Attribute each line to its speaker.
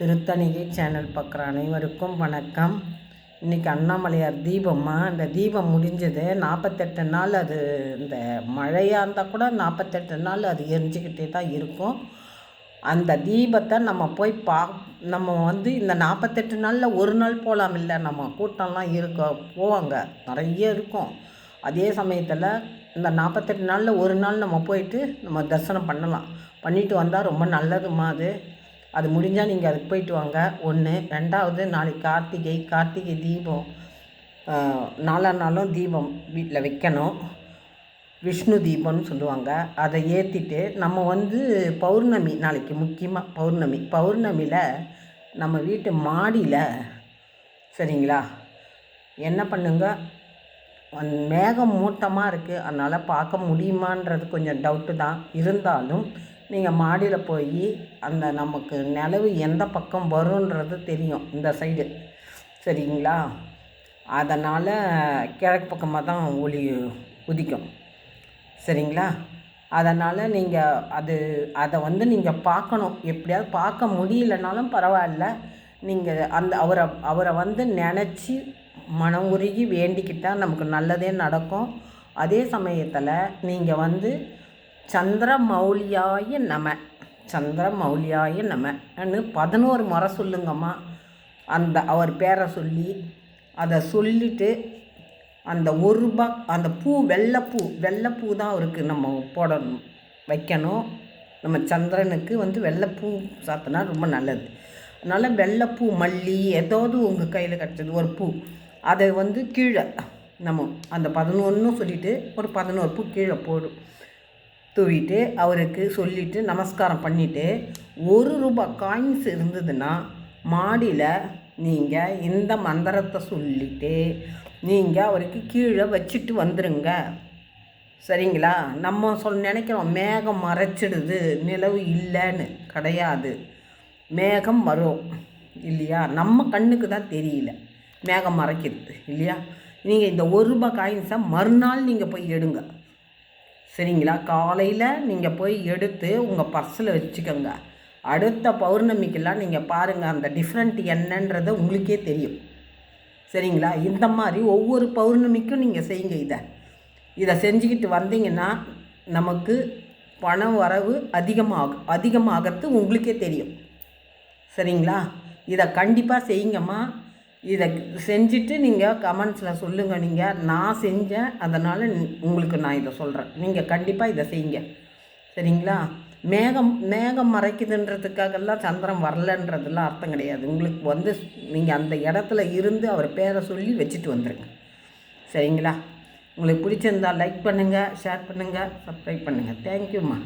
Speaker 1: Thiruthanigai channel பார்க்குற அனைவருக்கும் வணக்கம். இன்றைக்கி அண்ணாமலையார் தீபம்மா இந்த தீபம் முடிஞ்சது. நாற்பத்தெட்டு நாள் அது இந்த மழையாக இருந்தால் கூட நாற்பத்தெட்டு நாள் அது எரிஞ்சிக்கிட்டே தான் இருக்கும். அந்த தீபத்தை நம்ம போய் பா நம்ம வந்து இந்த நாற்பத்தெட்டு நாளில் ஒரு நாள் போகலாம் இல்லை. நம்ம கூட்டம்லாம் இருக்க போவாங்க. நிறைய இருக்கும். அதே சமயத்தில் இந்த நாற்பத்தெட்டு நாளில் ஒரு நாள் நம்ம போயிட்டு நம்ம தரிசனம் பண்ணலாம். பண்ணிட்டு வந்தால் ரொம்ப நல்லதுமா அது. அது முடிஞ்சால் நீங்கள் அதுக்கு போயிட்டு வாங்க. ஒன்று ரெண்டாவது நாளைக்கு கார்த்திகை கார்த்திகை தீபம். நாலா நாளும் தீபம் வீட்டில் வைக்கணும். விஷ்ணு தீபம்னு சொல்லுவாங்க. அதை ஏற்றிட்டு நம்ம வந்து பௌர்ணமி நாளைக்கு முக்கியமாக பௌர்ணமி. பௌர்ணமியில் நம்ம வீட்டு மாடியில் சரிங்களா? என்ன பண்ணுங்க? மேகம் மூட்டமாக இருக்குது அதனால் பார்க்க முடியுமான்றது கொஞ்சம் டவுட்டு தான். இருந்தாலும் நீங்கள் மாடியில் போய் அந்த நமக்கு நிலவு எந்த பக்கம் வருன்றது தெரியும் இந்த சைடு சரிங்களா? அதனால் கிழக்கு பக்கமாக தான் ஒளி உதிக்கும். சரிங்களா? அதனால் நீங்கள் அது அதை வந்து நீங்கள் பார்க்கணும். எப்படியாவது பார்க்க முடியலனாலும் பரவாயில்ல. நீங்கள் அந்த அவரை அவரை வந்து நினச்சி மனம் உருகி வேண்டிக்கிட்டால் நமக்கு நல்லதே நடக்கும். அதே சமயத்தில் நீங்கள் வந்து சந்திரமௌலியாய நம. சந்திரமௌலியாய நமன்னு பதினோரு முறை சொல்லுங்கம்மா. அந்த அவர் பேரை சொல்லி அதை சொல்லிவிட்டு அந்த ஒரு ரூபா அந்த பூ வெள்ளைப்பூ வெள்ளைப்பூ தான் அவருக்கு நம்ம போடணும் வைக்கணும். நம்ம சந்திரனுக்கு வந்து வெள்ளைப்பூ சாத்தினா ரொம்ப நல்லது. அதனால் வெள்ளைப்பூ மல்லி ஏதாவது உங்கள் கையில் கிடச்சது ஒரு பூ. அதை வந்து கீழே நம்ம அந்த பதினொன்று சொல்லிவிட்டு ஒரு பதினோரு பூ கீழே போடும் தூவிட்டு அவருக்கு சொல்லிவிட்டு நமஸ்காரம் பண்ணிவிட்டு ஒரு ரூபாய் காயின்ஸ் இருந்ததுன்னா மாடியில் நீங்கள் இந்த மந்திரத்தை சொல்லிவிட்டு நீங்கள் அவருக்கு கீழே வச்சுட்டு வந்துடுங்க சரிங்களா? நம்ம சொல் நினைக்கிறோம் மேகம் மறைச்சிடுது நிலவு இல்லைன்னு. கிடையாது. மேகம் வரும் இல்லையா? நம்ம கண்ணுக்கு தான் தெரியல. மேகம் மறைக்கிறது இல்லையா? நீங்கள் இந்த ஒரு ரூபாய் காயின்ஸை மறுநாள் நீங்கள் போய் எடுங்க. சரிங்களா? காலையில் நீங்கள் போய் எடுத்து உங்கள் பர்ஸில் வச்சுக்கோங்க. அடுத்த பௌர்ணமிக்கெல்லாம் நீங்கள் பாருங்கள் அந்த டிஃப்ரெண்ட் என்னன்றது உங்களுக்கே தெரியும். சரிங்களா? இந்த மாதிரி ஒவ்வொரு பௌர்ணமிக்கும் நீங்கள் செய்யுங்க இதை. இதை செஞ்சுக்கிட்டு வந்தீங்கன்னா நமக்கு பண வரவு அதிகமாக அதிகமாகிறது உங்களுக்கே தெரியும். சரிங்களா? இதை கண்டிப்பாக செய்யுங்கம்மா. இதை செஞ்சுட்டு நீங்கள் கமெண்ட்ஸில் சொல்லுங்கள் நீங்கள் நான் செஞ்சேன் அதனால் உங்களுக்கு நான் இதை சொல்கிறேன் நீங்கள் கண்டிப்பாக இதை செய்யுங்க. சரிங்களா? மேகம் மேகம் மறைக்குதுன்றதுக்காகலாம் சந்திரன் வரலன்றதுலாம் அர்த்தம் கிடையாது. உங்களுக்கு வந்து நீங்கள் அந்த இடத்துல இருந்து அவர் பேரை சொல்லி வச்சுட்டு வந்துடுங்க சரிங்களா? உங்களுக்கு பிடிச்சிருந்தால் லைக் பண்ணுங்கள் ஷேர் பண்ணுங்கள் சப்ஸ்கிரைப் பண்ணுங்கள் தேங்க்யூம்மா